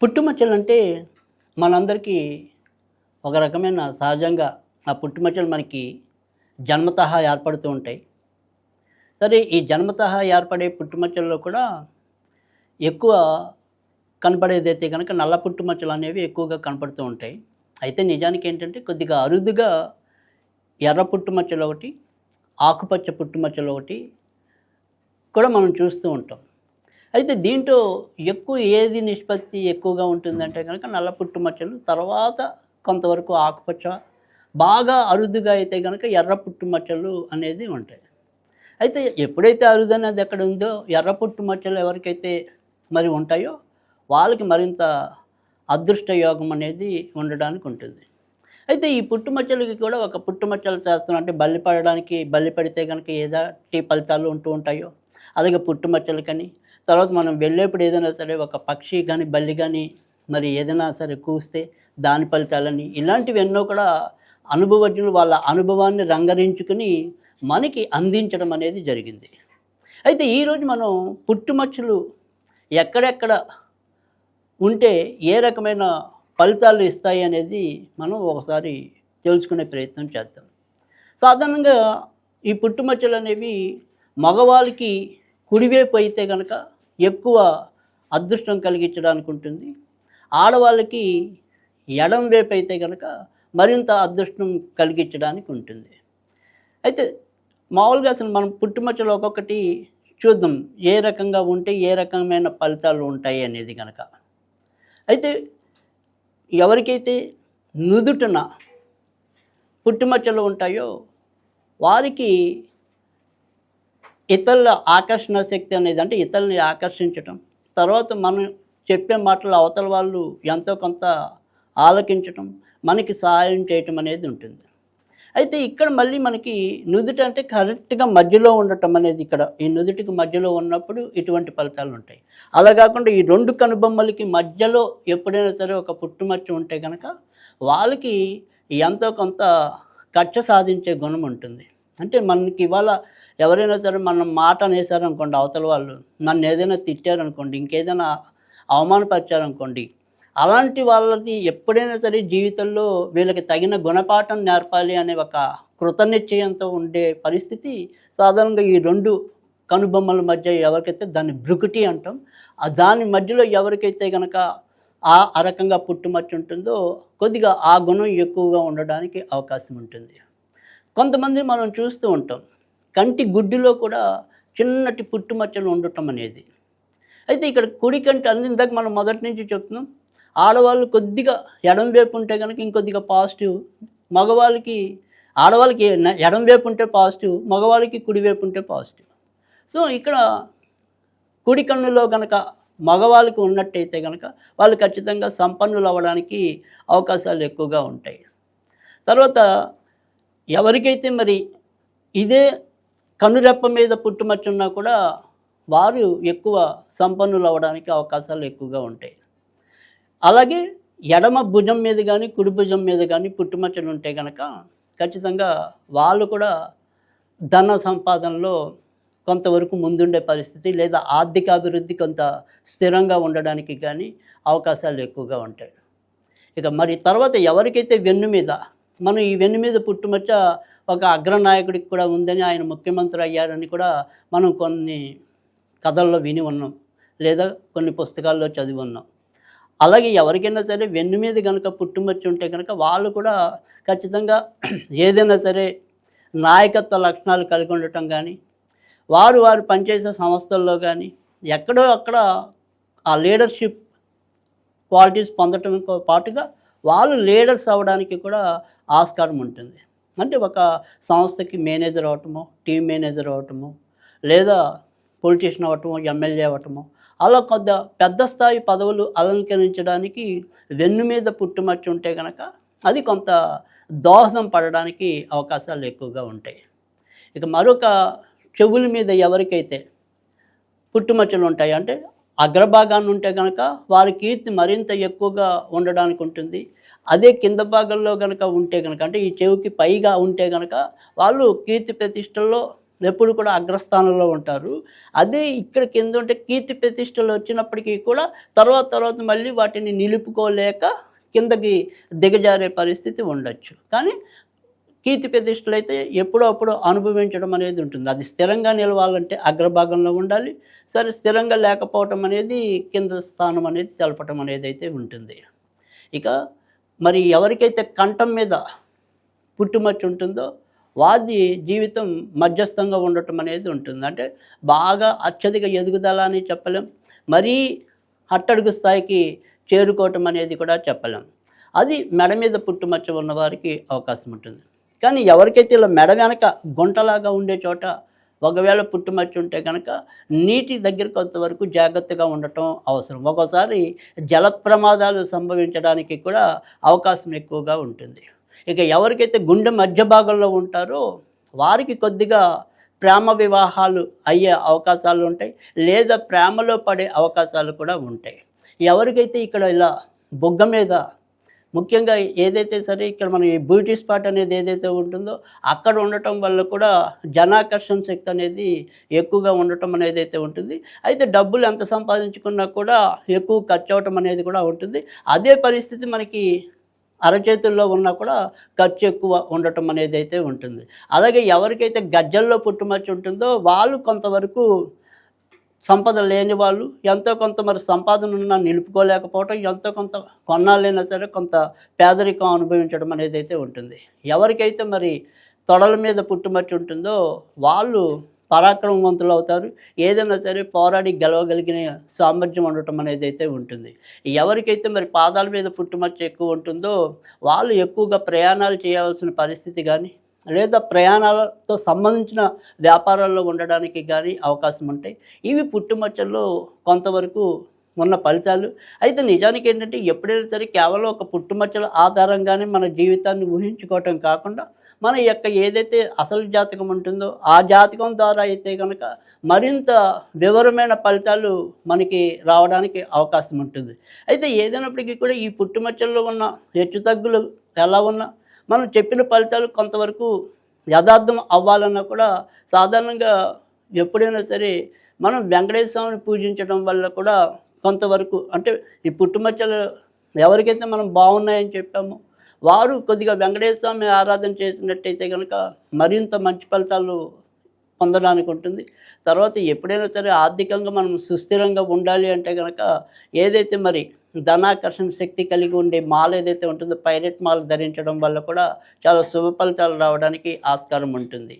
పుట్టుమచ్చలు అంటే మనందరికీ ఒక రకమైన సహజంగా ఆ పుట్టుమచ్చలు మనకి జన్మతహా ఏర్పడుతూ ఉంటాయి. సరే ఈ జన్మతహా ఏర్పడే పుట్టుమచ్చల్లో కూడా ఎక్కువ కనపడేదైతే కనుక నల్ల పుట్టుమచ్చలు అనేవి ఎక్కువగా కనపడుతూ ఉంటాయి. అయితే నిజానికి ఏంటంటే కొద్దిగా అరుదుగా ఎర్ర పుట్టుమచ్చలు ఒకటి ఆకుపచ్చ పుట్టుమచ్చలు ఒకటి కూడా మనం చూస్తూ ఉంటాం. అయితే దీంట్లో ఎక్కువ ఏది నిష్పత్తి ఎక్కువగా ఉంటుందంటే కనుక నల్ల పుట్టుమచ్చలు తర్వాత కొంతవరకు ఆకుపచ్చ బాగా అరుదుగా అయితే కనుక ఎర్ర పుట్టుమచ్చలు అనేది ఉంటాయి. అయితే ఎప్పుడైతే అరుదు అనేది ఎక్కడ ఉందో ఎర్ర పుట్టుమచ్చలు ఎవరికైతే మరి ఉంటాయో వాళ్ళకి మరింత అదృష్ట యోగం అనేది ఉండడానికి ఉంటుంది. అయితే ఈ పుట్టుమచ్చలకి కూడా ఒక పుట్టుమచ్చలు శాస్త్రం అంటే బల్లి పడడానికి బల్లి పడితే కనుక ఏదాటి ఫలితాలు ఉంటూ ఉంటాయో అలాగే పుట్టుమచ్చలకని తర్వాత మనం వెళ్ళేప్పుడు ఏదైనా సరే ఒక పక్షి కానీ బల్లి కానీ మరి ఏదైనా సరే కూస్తే దాని ఫలితాలని ఇలాంటివి ఎన్నో కూడా అనుభవజ్ఞులు వాళ్ళ అనుభవాన్ని రంగరించుకుని మనకి అందించడం అనేది జరిగింది. అయితే ఈరోజు మనం పుట్టుమచ్చలు ఎక్కడెక్కడ ఉంటే ఏ రకమైన ఫలితాలు ఇస్తాయి అనేది మనం ఒకసారి తెలుసుకునే ప్రయత్నం చేద్దాం. సాధారణంగా ఈ పుట్టుమచ్చలు అనేవి మగవాళ్ళకి కుడివైపు అయితే కనుక ఎక్కువ అదృష్టం కలిగించడానికి ఉంటుంది. ఆడవాళ్ళకి ఎడం వైపు అయితే కనుక మరింత అదృష్టం కలిగించడానికి ఉంటుంది. అయితే మామూలుగా అసలు మనం పుట్టుమచ్చలు ఒక్కొక్కటి చూద్దాం. ఏ రకంగా ఉంటే ఏ రకమైన ఫలితాలు ఉంటాయి అనేది కనుక అయితే ఎవరికైతే నుదుటన పుట్టుమచ్చలు ఉంటాయో వారికి ఇతరుల ఆకర్షణ శక్తి అనేది అంటే ఇతరులని ఆకర్షించటం. తర్వాత మనం చెప్పే మాటలు అవతల వాళ్ళు ఎంతో కొంత ఆలకించటం మనకి సహాయం చేయటం అనేది ఉంటుంది. అయితే ఇక్కడ మళ్ళీ మనకి నుదుటి అంటే కరెక్ట్గా మధ్యలో ఉండటం అనేది ఇక్కడ. ఈ నుదుటికి మధ్యలో ఉన్నప్పుడు ఇటువంటి ఫలితాలు ఉంటాయి. అలా కాకుండా ఈ రెండు కనుబొమ్మలకి మధ్యలో ఎప్పుడైనా సరే ఒక పుట్టుమచ్చ ఉంటే కనుక వాళ్ళకి ఎంతో కొంత కక్ష సాధించే గుణం ఉంటుంది. అంటే మనకి ఇవాళ ఎవరైనా సరే మనం మాట అనేసారనుకోండి అవతల వాళ్ళు. నన్ను ఏదైనా తిట్టారనుకోండి ఇంకేదైనా అవమానపరిచారనుకోండి అలాంటి వాళ్ళది ఎప్పుడైనా సరే జీవితంలో వీళ్ళకి తగిన గుణపాఠం నేర్పాలి అనే ఒక కృతనిశ్చయంతో ఉండే పరిస్థితి సాధారణంగా ఈ రెండు కనుబొమ్మల మధ్య ఎవరికైతే దాన్ని బ్రుకుటి అంటాం దాని మధ్యలో ఎవరికైతే కనుక ఆ అరకంగా రకంగా ఉంటుందో కొద్దిగా ఆ గుణం ఎక్కువగా ఉండడానికి అవకాశం ఉంటుంది. కొంతమంది మనం చూస్తూ ఉంటాం కంటి గుడ్డిలో కూడా చిన్నటి పుట్టుమచ్చలు ఉండటం అనేది. అయితే ఇక్కడ కుడి కంటి అన్ని ఇందాక మనం మొదటి నుంచి చెప్తున్నాం ఆడవాళ్ళు కొద్దిగా ఎడం వైపు ఉంటే కనుక ఇంకొద్దిగా పాజిటివ్ మగవాళ్ళకి ఆడవాళ్ళకి ఎడం వైపు ఉంటే పాజిటివ్ మగవాళ్ళకి కుడి వైపు ఉంటే పాజిటివ్. సో ఇక్కడ కుడి కన్నులో కనుక మగవాళ్ళకి ఉన్నట్టయితే కనుక వాళ్ళు ఖచ్చితంగా సంపన్నులు అవ్వడానికి అవకాశాలు ఎక్కువగా ఉంటాయి. తర్వాత ఎవరికైతే మరి ఇదే కనురెప్ప మీద పుట్టుమచ్చున్నా కూడా వారు ఎక్కువ సంపన్నులు అవ్వడానికి అవకాశాలు ఎక్కువగా ఉంటాయి. అలాగే ఎడమ భుజం మీద కానీ కుడి భుజం మీద కానీ పుట్టుమచ్చలు ఉంటే కనుక ఖచ్చితంగా వాళ్ళు కూడా ధన సంపాదనలో కొంతవరకు ముందుండే పరిస్థితి లేదా ఆర్థిక అభివృద్ధి కొంత స్థిరంగా ఉండడానికి కానీ అవకాశాలు ఎక్కువగా ఉంటాయి. ఇక మరి తర్వాత ఎవరికైతే వెన్ను మీద మనం ఈ వెన్ను మీద పుట్టుమచ్చ ఒక అగ్రనాయకుడికి కూడా ఉందని ఆయన ముఖ్యమంత్రి అయ్యారని కూడా మనం కొన్ని కథల్లో విని ఉన్నాం. లేదా కొన్ని పుస్తకాల్లో చదివి ఉన్నాం. అలాగే ఎవరికైనా సరే వెన్ను మీద కనుక పుట్టుమచ్చి ఉంటే కనుక వాళ్ళు కూడా ఖచ్చితంగా ఏదైనా సరే నాయకత్వ లక్షణాలు కలిగి ఉండటం కానీ వారు వారు పనిచేసే సంస్థల్లో కానీ ఎక్కడో అక్కడ ఆ లీడర్షిప్ క్వాలిటీస్ పొందటంతో పాటుగా వాళ్ళు లీడర్స్ అవ్వడానికి కూడా ఆస్కారం ఉంటుంది. అంటే ఒక సంస్థకి మేనేజర్ అవటము టీం మేనేజర్ అవటము లేదా పొలిటీషియన్ అవ్వటము ఎమ్మెల్యే అవ్వటము అలా కొద్ది పెద్ద స్థాయి పదవులు అలంకరించడానికి వెన్ను మీద పుట్టుమచ్చి ఉంటే కనుక అది కొంత దోహదం పడడానికి అవకాశాలు ఎక్కువగా ఉంటాయి. ఇక మరొక చెవుల మీద ఎవరికైతే పుట్టుమచ్చలు ఉంటాయి అంటే అగ్రభాగాన్ని ఉంటే కనుక వారి కీర్తి మరింత ఎక్కువగా ఉండడానికి ఉంటుంది. అదే కింద భాగంలో కనుక ఉంటే కనుక అంటే ఈ చెవికి పైగా ఉంటే కనుక వాళ్ళు కీర్తి ప్రతిష్టల్లో ఎప్పుడు కూడా అగ్రస్థానంలో ఉంటారు. అదే ఇక్కడ కింద ఉంటే కీర్తి ప్రతిష్టలు వచ్చినప్పటికీ కూడా తర్వాత తర్వాత మళ్ళీ వాటిని నిలుపుకోలేక కిందకి దిగజారే పరిస్థితి ఉండొచ్చు. కానీ కీర్తి ప్రతిష్టలు అయితే ఎప్పుడో అప్పుడు అనుభవించడం అనేది ఉంటుంది. అది స్థిరంగా నిలవాలంటే అగ్రభాగంలో ఉండాలి. సరే స్థిరంగా లేకపోవటం అనేది కింద స్థానం అనేది తెలపటం అనేది అయితే ఉంటుంది. ఇక మరి ఎవరికైతే కంఠం మీద పుట్టుమచ్చ ఉంటుందో వాది జీవితం మధ్యస్థంగా ఉండటం అనేది ఉంటుంది. అంటే బాగా అత్యధిక ఎదుగుదల అని చెప్పలేం మరీ అట్టడుగు స్థాయికి చేరుకోవటం అనేది కూడా చెప్పలేం. అది మెడ మీద పుట్టుమచ్చ ఉన్నవారికి అవకాశం ఉంటుంది. కానీ ఎవరికైతే ఇలా మెడ వెనక గుంటలాగా ఉండే చోట ఒకవేళ పుట్టుమచ్చ ఉంటే కనుక నీటి దగ్గర కొంతవరకు జాగ్రత్తగా ఉండటం అవసరం. ఒక్కోసారి జల ప్రమాదాలు సంభవించడానికి కూడా అవకాశం ఎక్కువగా ఉంటుంది. ఇక ఎవరికైతే గుండె మధ్య భాగంలో ఉంటారో వారికి కొద్దిగా ప్రేమ వివాహాలు అయ్యే అవకాశాలు ఉంటాయి. లేదా ప్రేమలో పడే అవకాశాలు కూడా ఉంటాయి. ఎవరికైతే ఇక్కడ ఇలా బొగ్గ మీద ముఖ్యంగా ఏదైతే సరే ఇక్కడ మనం ఈ బ్యూటీ స్పాట్ అనేది ఏదైతే ఉంటుందో అక్కడ ఉండటం వల్ల కూడా జనాకర్షణ శక్తి అనేది ఎక్కువగా ఉండటం అనేది అయితే ఉంటుంది. అయితే డబ్బులు ఎంత సంపాదించుకున్నా కూడా ఎక్కువ ఖర్చు అవటం అనేది కూడా ఉంటుంది. అదే పరిస్థితి మనకి అరచేతుల్లో ఉన్నా కూడా ఖర్చు ఎక్కువ ఉండటం అనేది అయితే ఉంటుంది. అలాగే ఎవరికైతే గజ్జల్లో పుట్టుమచ్చి ఉంటుందో వాళ్ళు కొంతవరకు సంపద లేని వాళ్ళు ఎంతో కొంత మరి సంపాదన ఉన్నా నిలుపుకోలేకపోవటం ఎంతో కొంత కొన్నాళ్ళైనా సరే కొంత పేదరికం అనుభవించడం అనేది అయితే ఉంటుంది. ఎవరికైతే మరి తొడల మీద పుట్టుమట్టి ఉంటుందో వాళ్ళు పరాక్రమవంతులు అవుతారు. ఏదైనా సరే పోరాడి గెలవగలిగిన సామర్థ్యం ఉండటం అనేది అయితే ఉంటుంది. ఎవరికైతే మరి పాదాల మీద పుట్టుమచ్చ ఎక్కువ ఉంటుందో వాళ్ళు ఎక్కువగా ప్రయాణాలు చేయవలసిన పరిస్థితి కానీ లేదా ప్రయాణాలతో సంబంధించిన వ్యాపారాల్లో ఉండడానికి కానీ అవకాశం ఉంటాయి. ఇవి పుట్టుమచ్చల్లో కొంతవరకు ఉన్న ఫలితాలు. అయితే నిజానికి ఏంటంటే ఎప్పుడైనా సరే కేవలం ఒక పుట్టుమచ్చల ఆధారంగానే మన జీవితాన్ని ఊహించుకోవటం కాకుండా మన యొక్క ఏదైతే అసలు జాతకం ఉంటుందో ఆ జాతకం ద్వారా అయితే కనుక మరింత వివరమైన ఫలితాలు మనకి రావడానికి అవకాశం ఉంటుంది. అయితే ఏదైనప్పటికీ కూడా ఈ పుట్టుమచ్చల్లో ఉన్న హెచ్చుతగ్గులు ఎలా ఉన్నా మనం చెప్పిన ఫలితాలు కొంతవరకు యథార్థం అవ్వాలన్నా కూడా సాధారణంగా ఎప్పుడైనా సరే మనం వెంకటేశ్వర స్వామిని పూజించడం వల్ల కూడా కొంతవరకు అంటే ఈ పుట్టుమచ్చలు ఎవరికైతే మనం బాగున్నాయని చెప్పామో వారు కొద్దిగా వెంకటేశ్వర స్వామి ఆరాధన చేసినట్టయితే కనుక మరింత మంచి ఫలితాలు పొందడానికి ఉంటుంది తర్వాత ఎప్పుడైనా సరే ఆర్థికంగా మనం సుస్థిరంగా ఉండాలి అంటే కనుక ఏదైతే మరి ధనాకర్షణ శక్తి కలిగి ఉండే మాల్ ఏదైతే ఉంటుందో పైరెట్ మాల్ ధరించడం వల్ల కూడా చాలా శుభ ఫలితాలు రావడానికి ఆస్కారం ఉంటుంది.